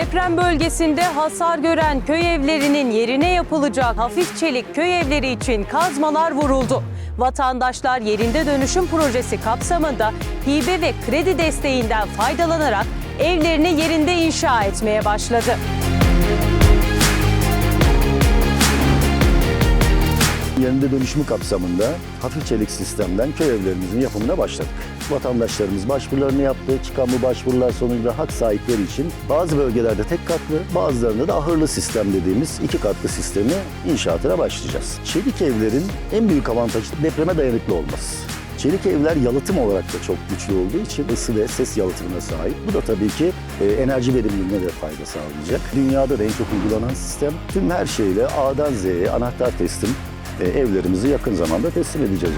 Deprem bölgesinde hasar gören köy evlerinin yerine yapılacak hafif çelik köy evleri için kazmalar vuruldu. Vatandaşlar yerinde dönüşüm projesi kapsamında hibe ve kredi desteğinden faydalanarak evlerini yerinde inşa etmeye başladı. Yerinde dönüşümü kapsamında hafif çelik sistemden köy evlerimizin yapımına başladık. Vatandaşlarımız başvurularını yaptı. Çıkan bu başvurular sonucunda hak sahipleri için bazı bölgelerde tek katlı, bazılarında da ahırlı sistem dediğimiz iki katlı sistemi inşaatına başlayacağız. Çelik evlerin en büyük avantajı depreme dayanıklı olması. Çelik evler yalıtım olarak da çok güçlü olduğu için ısı ve ses yalıtımına sahip. Bu da tabii ki e, enerji verimliliğine de fayda sağlayacak. Dünyada da en çok uygulanan sistem. Tüm her şeyle A'dan Z'ye anahtar teslim e, evlerimizi yakın zamanda teslim edeceğiz.